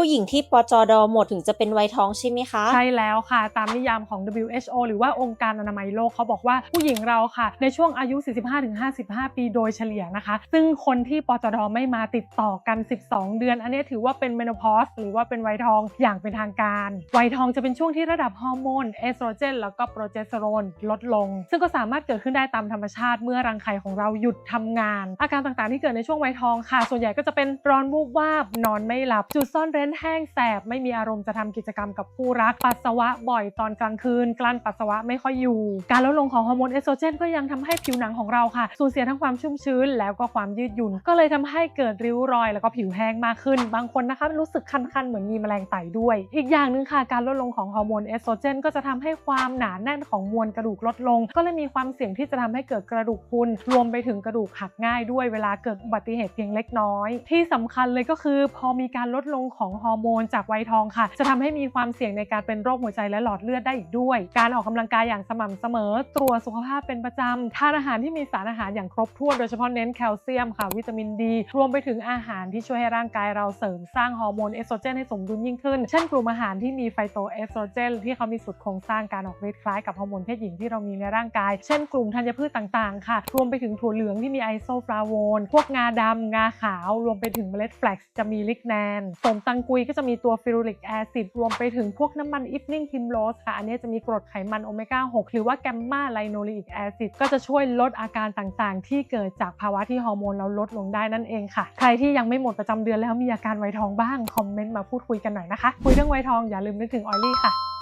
ผู้หญิงที่ปจดหมดถึงจะเป็นวัยทองใช่ไหมคะ ใช่แล้วค่ะ ตามนิยามของ WHO หรือว่าองค์การอนามัยโลกเขาบอกว่าผู้หญิงเราค่ะ ในช่วงอายุ 45-55 ปีโดยเฉลี่ยนะคะ ซึ่งคนที่ปจดไม่มาติดต่อกัน 12 เดือน อันนี้ถือว่าเป็นเมโนพอสหรือว่าเป็นวัยทองอย่างเป็นทางการ วัยทองจะเป็นช่วงที่ระดับฮอร์โมนเอสโตรเจนแล้วก็โปรเจสเตอโรนลดลง ซึ่งก็สามารถเกิดขึ้นได้ตามธรรมชาติเมื่อรังไข่ของเราหยุดทำงาน อาการต่างๆที่เกิดในช่วงวัยทองค่ะ ส่วนใหญ่ก็จะเป็นร้อนวูบวาบนอนไม่หลับจุดซ่อนเร้นแห้งแสบไม่มีอารมณ์จะทำกิจกรรมกับคู่รัก ปัสสาวะบ่อยตอนกลางคืน กลั้นปัสสาวะไม่ค่อยอยู่ การลดลงของฮอร์โมนเอสโตรเจนก็ยังทำให้ผิวหนังของเราค่ะ สูญเสียทั้งความชุ่มชื้น แล้วก็ความยืดหยุ่น ก็เลยทำให้เกิดริ้วรอย แล้วก็ผิวแห้งมากขึ้น บางคนนะคะรู้สึกคันๆเหมือนมีแมลงไต่ด้วย อีกอย่างหนึ่งค่ะ การลดลงของฮอร์โมนเอสโตรเจนก็จะทำให้ความหนาแน่นของมวลกระดูกลดลง ก็เลยมีความเสี่ยงที่จะทำให้เกิดกระดูกพรุนรวมไปถึงกระดูกหักง่ายด้วยเวลาเกิดอุบัติเหตุเพียงเล็กน้อย ที่สำคัญเลยก็คือพอมีการลดลงของฮอร์โมนจากวัยทองค่ะ จะทำให้มีความเสี่ยงในการเป็นโรคหัวใจและหลอดเลือดได้อีกด้วย การออกกำลังกายอย่างสม่ำเสมอ ตรวจสุขภาพเป็นประจำทานอาหารที่มีสารอาหารอย่างครบถ้วนโดยเฉพาะเน้นแคลเซียมค่ะวิตามินดี รวมไปถึงอาหารที่ช่วยให้ร่างกายเราเสริมสร้างฮอร์โมนเอสโตรเจนให้สมดุลยิ่งขึ้น เช่นกลุ่มอาหารที่มีไฟโตเอสโตรเจนที่เขามีสูตรโครงสร้างการออกฤทธิ์คล้ายกับฮอร์โมนเพศหญิงที่เรามีในร่างกาย เช่นกลุ่มธัญพืชต่างๆ ค่ะ รวมไปถึงถั่วเหลืองที่มีไอโซฟลาโวน พวกงาดำงาขาว รวมไปถึงเมล็ดแฟลกซ์จะมีลิกแนนสมตังกุยก็จะมีตัวฟิรูริกแอซิดรวมไปถึงพวกน้ำมันอิฟนิ่งพิมโรสค่ะ อันนี้จะมีกรดไขมันโอเมก้า 6 หรือว่าแกมมาไลโนลิกแอซิดก็จะช่วยลดอาการต่างๆ ที่เกิดจากภาวะที่ฮอร์โมนเราลดลงได้นั่นเองค่ะ ใครที่ยังไม่หมดประจำเดือนแล้วมีอาการไวทองบ้าง คอมเมนต์มาพูดคุยกันหน่อยนะคะ คุยเรื่องไวทองอย่าลืมนึกถึงออยลี่ค่ะ